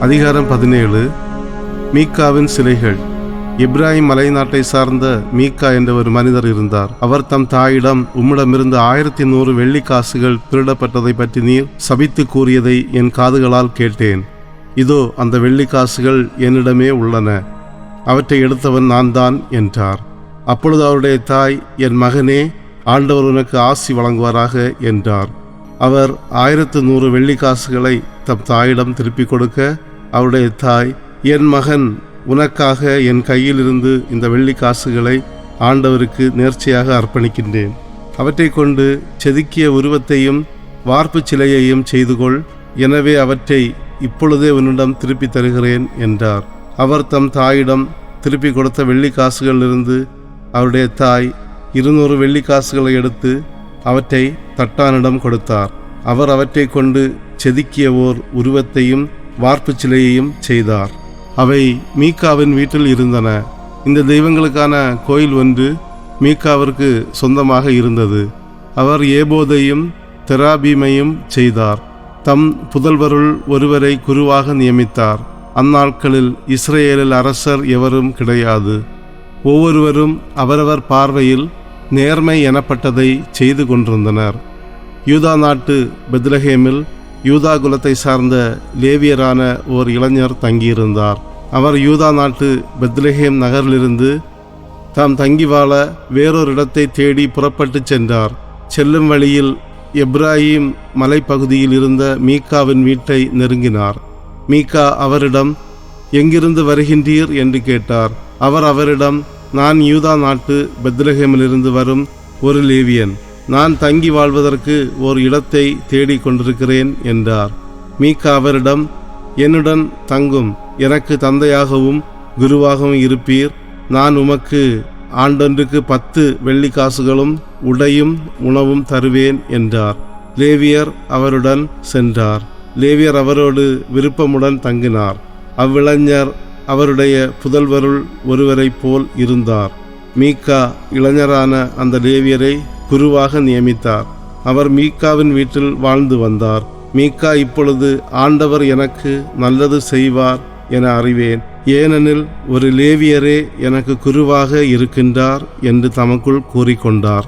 அதிகாரம் பதினேழு. மீக்காவின் சிலைகள். இப்ராஹிம் மலைநாட்டை சார்ந்த மீக்கா என்ற ஒரு மனிதர் இருந்தார். அவர் தம் தாயிடம் உம்மிடமிருந்து ஆயிரத்தி நூறு வெள்ளி காசுகள் திருடப்பட்டதை பற்றி நீர் சபித்து கூறியதை என் காதுகளால் கேட்டேன். இதோ அந்த வெள்ளி காசுகள் என்னிடமே உள்ளன. அவற்றை எடுத்தவன் நான் தான் என்றார். அப்பொழுது அவருடைய தாய் என் மகனே ஆண்டவர் உனக்கு ஆசி வழங்குவாராக என்றார். அவர் ஆயிரத்து நூறு வெள்ளி காசுகளை தம் தாயிடம் திருப்பிக் கொடுக்க அவருடைய தாய் என் மகன் உனக்காக என் கையிலிருந்து இந்த வெள்ளி காசுகளை ஆண்டவருக்கு நேர்ச்சியாக அர்ப்பணிக்கின்றேன். அவற்றை கொண்டு செதுக்கிய உருவத்தையும் வார்ப்புச் சிலையையும் செய்து கொள் எனவே அவற்றை இப்பொழுதே உன்னிடம் திருப்பி தருகிறேன் என்றார். அவர் தம் தாயிடம் திருப்பி கொடுத்த வெள்ளி காசுகளிலிருந்து அவருடைய தாய் இருநூறு வெள்ளி காசுகளை எடுத்து அவற்றை தட்டானிடம் கொடுத்தார். அவர் அவற்றை கொண்டு செதுக்கிய ஓர் உருவத்தையும் வார்ப்பு சிலையையும் செய்தார். அவை மீகாவின் வீட்டில் இருந்தன. இந்த தெய்வங்களுக்கான கோயில் ஒன்று மீகாவிற்கு சொந்தமாக இருந்தது. அவர் ஏபோதையும் தெராபீமையும் செய்தார். தம் புதல்வருள் ஒருவரை குருவாக நியமித்தார். அந்நாட்களில் இஸ்ரேலில் அரசர் எவரும் கிடையாது. ஒவ்வொருவரும் அவரவர் பார்வையில் நேர்மை எனப்பட்டதை செய்து கொண்டிருந்தனர். யூதா நாட்டு பெத்லஹேமில் யூதா குலத்தை சார்ந்த லேவியரான ஓர் இளைஞர் தங்கியிருந்தார். அவர் யூதா நாட்டு பெத்லஹேம் நகரிலிருந்து தாம் தங்கி வாழ வேறொரு இடத்தை தேடி புறப்பட்டுச் சென்றார். செல்லும் வழியில் எப்ராஹிம் மலைப்பகுதியில் இருந்த மீகாவின் வீட்டை நெருங்கினார். மீகா அவரிடம் எங்கிருந்து வருகின்றீர்? என்று கேட்டார். அவர் அவரிடம் நான் யூதா நாட்டு பெத்லஹேமிலிருந்து வரும் ஒரு லேவியன். நான் தங்கி வாழ்வதற்கு ஓர் இடத்தை தேடிக் கொண்டிருக்கிறேன் என்றார். மீகா அவரிடம் என்னுடன் தங்கும் எனக்கு தந்தையாகவும் குருவாகவும் இருப்பீர். நான் உமக்கு ஆண்டொன்றுக்கு பத்து வெள்ளிக்காசுகளும் உடையும் உணவும் தருவேன் என்றார். லேவியர் அவருடன் சென்றார். லேவியர் அவரோடு விருப்பமுடன் தங்கினார். அவ்விளைஞர் அவருடைய புதல்வருள் ஒருவரைப் போல் இருந்தார். மீகா இளைஞரான அந்த லேவியரை குருவாக நியமித்தார். அவர் மீகாவின் வீட்டில் வாழ்ந்து வந்தார். மீக்கா இப்பொழுது ஆண்டவர் எனக்கு நல்லது செய்வார் என அறிவேன். ஏனெனில் ஒரு லேவியரே எனக்கு குருவாக இருக்கின்றார் என்று தமக்குள் கூறிக்கொண்டார்.